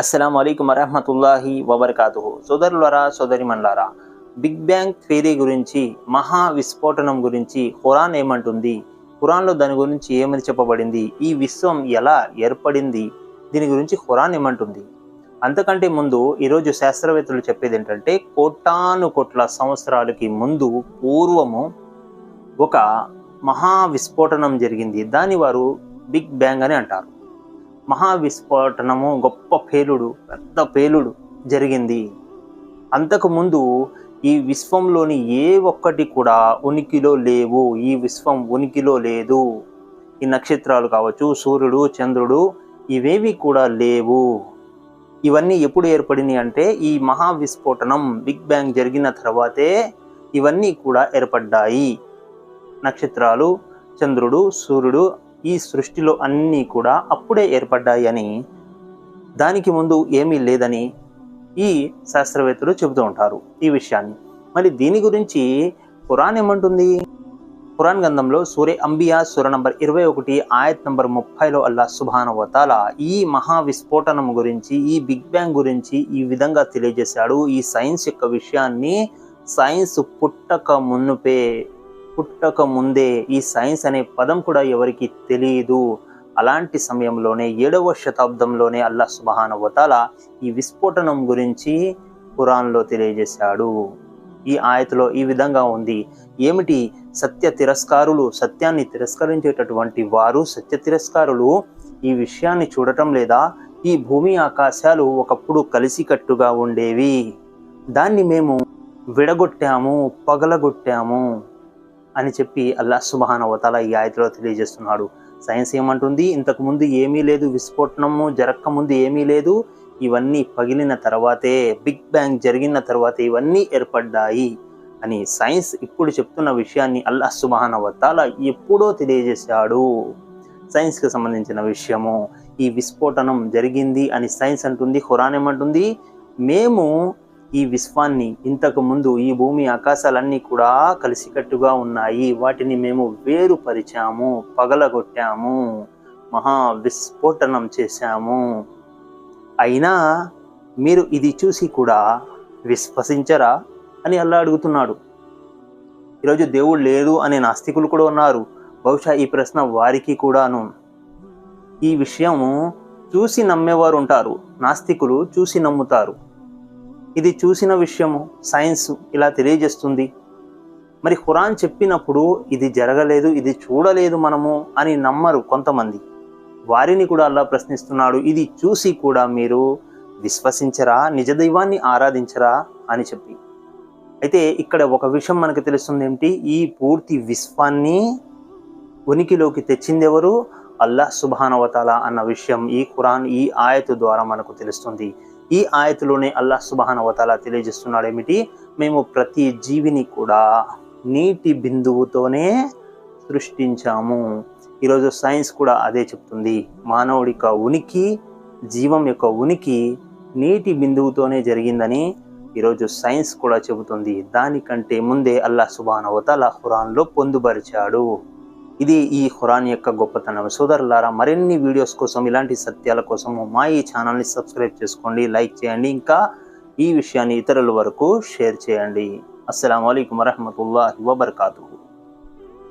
అస్సలం అయికం వరహమతుల్లాహి వబర్కాతు సోదరులరా సోదరిమన్లారా బిగ్ బ్యాంగ్ థియరీ గురించి మహా విస్ఫోటనం గురించి ఖురాన్ ఏమంటుంది? ఖురాన్లో దాని గురించి ఏమని చెప్పబడింది? ఈ విశ్వం ఎలా ఏర్పడింది? దీని గురించి ఖురాన్ ఏమంటుంది? అంతకంటే ముందు ఈరోజు శాస్త్రవేత్తలు చెప్పేది ఏంటంటే కోటాను కోట్ల సంవత్సరాలకి ముందు పూర్వము ఒక మహా విస్ఫోటనం జరిగింది. దాని వారు బిగ్ బ్యాంగ్ అని అంటారు. మహావిస్ఫోటనము గొప్ప పేలుడు పెద్ద పేలుడు జరిగింది. అంతకుముందు ఈ విశ్వంలోని ఏ ఒక్కటి కూడా ఉనికిలో లేవు. ఈ విశ్వం ఉనికిలో లేదు. ఈ నక్షత్రాలు కావచ్చు సూర్యుడు చంద్రుడు ఇవేవి కూడా లేవు. ఇవన్నీ ఎప్పుడు ఏర్పడినాయి అంటే ఈ మహా విస్ఫోటనం బిగ్ బ్యాంగ్ జరిగిన తర్వాతే ఇవన్నీ కూడా ఏర్పడ్డాయి. నక్షత్రాలు చంద్రుడు సూర్యుడు ఈ సృష్టిలో అన్నీ కూడా అప్పుడే ఏర్పడ్డాయని దానికి ముందు ఏమీ లేదని ఈ శాస్త్రవేత్తలు చెబుతూ ఉంటారు ఈ విషయాన్ని. మరి దీని గురించి పురాణ్ ఏమంటుంది? పురాణ్ గ్రంథంలో సూర్య అంబియా సూర నంబర్ ఇరవై ఒకటి ఆయత్ నంబర్ ముప్పైలో అల్లా సుభానవతాల ఈ మహా విస్ఫోటనం గురించి ఈ బిగ్ బ్యాంగ్ గురించి ఈ విధంగా తెలియజేశాడు. ఈ సైన్స్ యొక్క విషయాన్ని సైన్స్ పుట్టక మున్నుపే పుట్టక ముందే ఈ సైన్స్ అనే పదం కూడా ఎవరికి తెలియదు అలాంటి సమయంలోనే ఏడవ శతాబ్దంలోనే అల్లా సుబహాన వతాల ఈ విస్ఫోటనం గురించి ఖురాన్లో తెలియజేశాడు. ఈ ఆయతలో ఈ విధంగా ఉంది. ఏమిటి? సత్య తిరస్కారులు సత్యాన్ని తిరస్కరించేటటువంటి వారు సత్య తిరస్కారులు ఈ విషయాన్ని చూడటం లేదా? ఈ భూమి ఆకాశాలు ఒకప్పుడు కలిసికట్టుగా ఉండేవి. దాన్ని మేము విడగొట్టాము పగలగొట్టాము. అని చెప్పి అల్లా సుబహాన వతాల ఈ ఆయతలో తెలియజేస్తున్నాడు. సైన్స్ ఏమంటుంది? ఇంతకుముందు ఏమీ లేదు విస్ఫోటనము జరక్క ముందు ఏమీ లేదు ఇవన్నీ పగిలిన తర్వాతే బిగ్ బ్యాంగ్ జరిగిన తర్వాత ఇవన్నీ ఏర్పడ్డాయి అని సైన్స్ ఇప్పుడు చెప్తున్న విషయాన్ని అల్లా సుబహాన వతాల ఎప్పుడో తెలియజేశాడు. సైన్స్కి సంబంధించిన విషయము ఈ విస్ఫోటనం జరిగింది అని సైన్స్ అంటుంది ఖురాన్ ఏమంటుంది? మేము ఈ విశ్వాన్ని ఇంతకు ముందు ఈ భూమి ఆకాశాలన్నీ కూడా కలిసికట్టుగా ఉన్నాయి. వాటిని మేము వేరుపరిచాము పగలగొట్టాము మహా విస్ఫోటనం చేశాము. అయినా మీరు ఇది చూసి కూడా విశ్వసించరా అని అల్లా అడుగుతున్నాడు. ఈరోజు దేవుడు లేడు అనే నాస్తికులు కూడా ఉన్నారు. బహుశా ఈ ప్రశ్న వారికి కూడాను. ఈ విషయము చూసి నమ్మేవారు ఉంటారు. నాస్తికులు చూసి నమ్ముతారు. ఇది చూసిన విషయము సైన్స్ ఇలా తెలియజేస్తుంది. మరి ఖురాన్ చెప్పినప్పుడు ఇది జరగలేదు ఇది చూడలేదు మనము అని నమ్మరు కొంతమంది. వారిని కూడా అల్లా ప్రశ్నిస్తున్నాడు ఇది చూసి కూడా మీరు విశ్వసించరా నిజ దైవాన్ని ఆరాధించరా అని చెప్పి. అయితే ఇక్కడ ఒక విషయం మనకు తెలుస్తుంది ఏమిటి? ఈ పూర్తి విశ్వాన్ని ఉనికిలోకి తెచ్చిందెవరు? అల్లా సుబానవతాల అన్న విషయం ఈ ఖురాన్ ఈ ఆయత ద్వారా మనకు తెలుస్తుంది. ఈ ఆయతలోనే అల్లాహ్ సుబహాన వతాల తెలియజేస్తున్నాడు ఏమిటి మేము ప్రతి జీవిని కూడా నీటి బిందువుతోనే సృష్టించాము. ఈరోజు సైన్స్ కూడా అదే చెప్తుంది. మానవుడి యొక్క ఉనికి జీవం యొక్క ఉనికి నీటి బిందువుతోనే జరిగిందని ఈరోజు సైన్స్ కూడా చెబుతుంది. దానికంటే ముందే అల్లా సుబాన్ అవతల ఖురాన్లో పొందుపరిచాడు. ఇది ఈ ఖురాన్ యొక్క గొప్పతనం సోదరులారా మరిన్ని వీడియోస్ కోసం ఇలాంటి సత్యాల కోసము మా ఈ ఛానల్ని సబ్స్క్రైబ్ చేసుకోండి లైక్ చేయండి ఇంకా ఈ విషయాన్ని ఇతరుల వరకు షేర్ చేయండి. అస్సలం అయికం వరహమూల వబర్కాతూ